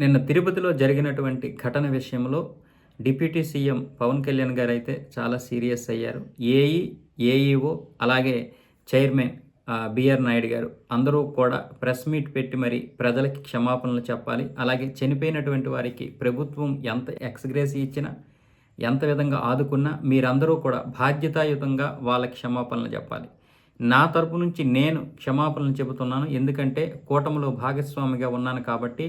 నిన్న తిరుపతిలో జరిగినటువంటి ఘటన విషయంలో డిప్యూటీ సీఎం పవన్ కళ్యాణ్ గారు అయితే చాలా సీరియస్ అయ్యారు. ఏఈ ఏఈఓ అలాగే చైర్మన్ బిఆర్ నాయుడు గారు అందరూ కూడా ప్రెస్ మీట్ పెట్టి మరి ప్రజలకి క్షమాపణలు చెప్పాలి. అలాగే చనిపోయినటువంటి వారికి ప్రభుత్వం ఎంత ఎక్స్గ్రేస్ ఇచ్చినా ఎంత విధంగా ఆదుకున్నా మీరందరూ కూడా బాధ్యతాయుతంగా వాళ్ళకి క్షమాపణలు చెప్పాలి. నా తరపు నుంచి నేను క్షమాపణలు చెబుతున్నాను. ఎందుకంటే కూటమిలో భాగస్వామిగా ఉన్నాను కాబట్టి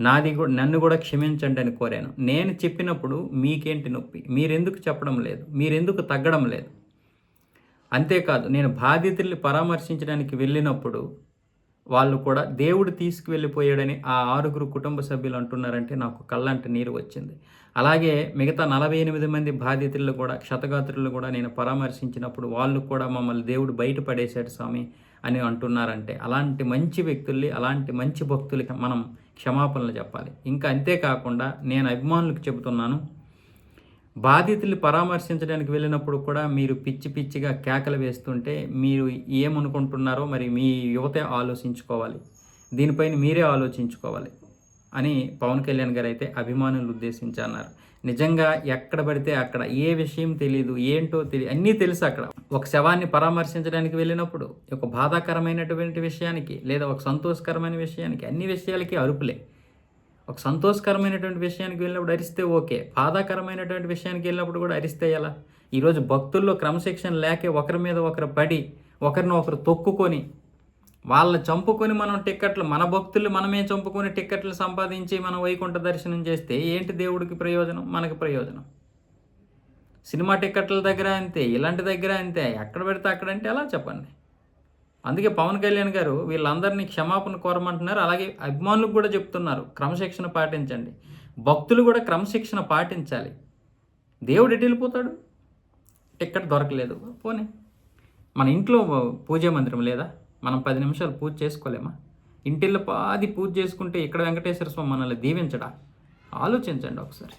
నాది కూడా నన్ను కూడా క్షమించండి అని కోరాను. నేను చెప్పినప్పుడు మీకేంటి నొప్పి? మీరెందుకు చెప్పడం లేదు? మీరెందుకు తగ్గడం లేదు? అంతేకాదు నేను బాధితుల్ని పరామర్శించడానికి వెళ్ళినప్పుడు వాళ్ళు కూడా దేవుడు తీసుకువెళ్ళిపోయాడని ఆ ఆరుగురు కుటుంబ సభ్యులు అంటున్నారంటే నాకు కళ్ళంట నీరు వచ్చింది. అలాగే మిగతా నలభై ఎనిమిది మంది బాధితులు కూడా క్షతగాత్రులు కూడా నేను పరామర్శించినప్పుడు వాళ్ళు కూడా మమ్మల్ని దేవుడు బయటపడేశాడు స్వామి అని అంటున్నారంటే అలాంటి మంచి వ్యక్తుల్ని అలాంటి మంచి భక్తులకి మనం క్షమాపణలు చెప్పాలి. ఇంకా అంతేకాకుండా నేను అభిమానులకు చెబుతున్నాను బాధితుల్ని పరామర్శించడానికి వెళ్ళినప్పుడు కూడా మీరు పిచ్చి పిచ్చిగా కేకలు వేస్తుంటే మీరు ఏమనుకుంటున్నారో మరి మీ యువతే ఆలోచించుకోవాలి. దీనిపైన మీరే ఆలోచించుకోవాలి అని పవన్ కళ్యాణ్ గారు అయితే అభిమానులు ఉద్దేశించి అన్నారు నిజంగా ఎక్కడ పడితే అక్కడ ఏ విషయం తెలియదు ఏంటో తెలియదు అన్నీ తెలుసు అక్కడ. ఒక శవాన్ని పరామర్శించడానికి వెళ్ళినప్పుడు ఒక బాధాకరమైనటువంటి విషయానికి లేదా ఒక సంతోషకరమైన విషయానికి అన్ని విషయాలకి అరుపులే. ఒక సంతోషకరమైనటువంటి విషయానికి వెళ్ళినప్పుడు అరిస్తే ఓకే. బాధాకరమైనటువంటి విషయానికి వెళ్ళినప్పుడు కూడా అరిస్తే ఎలా? ఈరోజు భక్తుల్లో క్రమశిక్షణ లేకే ఒకరి మీద ఒకరు పడి ఒకరిని ఒకరు తొక్కుకొని వాళ్ళని చంపుకొని మనం టిక్కెట్లు మన భక్తులు మనమే చంపుకొని టిక్కెట్లు సంపాదించి మనం వైకుంఠ దర్శనం చేస్తే ఏంటి దేవుడికి ప్రయోజనం? మనకి ప్రయోజనం. సినిమా టిక్కెట్ల దగ్గర అంతే ఇలాంటి దగ్గర అంతే. ఎక్కడ పెడితే అక్కడ అంటే ఎలా చెప్పండి. అందుకే పవన్ కళ్యాణ్ గారు వీళ్ళందరినీ క్షమాపణ కోరమంటున్నారు. అలాగే అభిమానులకు కూడా చెప్తున్నారు క్రమశిక్షణ పాటించండి. భక్తులు కూడా క్రమశిక్షణ పాటించాలి. దేవుడు ఎటు వెళ్ళిపోతాడు? టిక్కెట్ దొరకలేదు. పోనీ. మన ఇంట్లో పూజా మందిరం లేదా? మనం పది నిమిషాలు పూజ చేసుకోలేమా? ఇంటిల్లో పాది పూజ చేసుకుంటే ఇక్కడ వెంకటేశ్వర స్వామి మనల్ని దీవించడా? ఆలోచించండి ఒకసారి.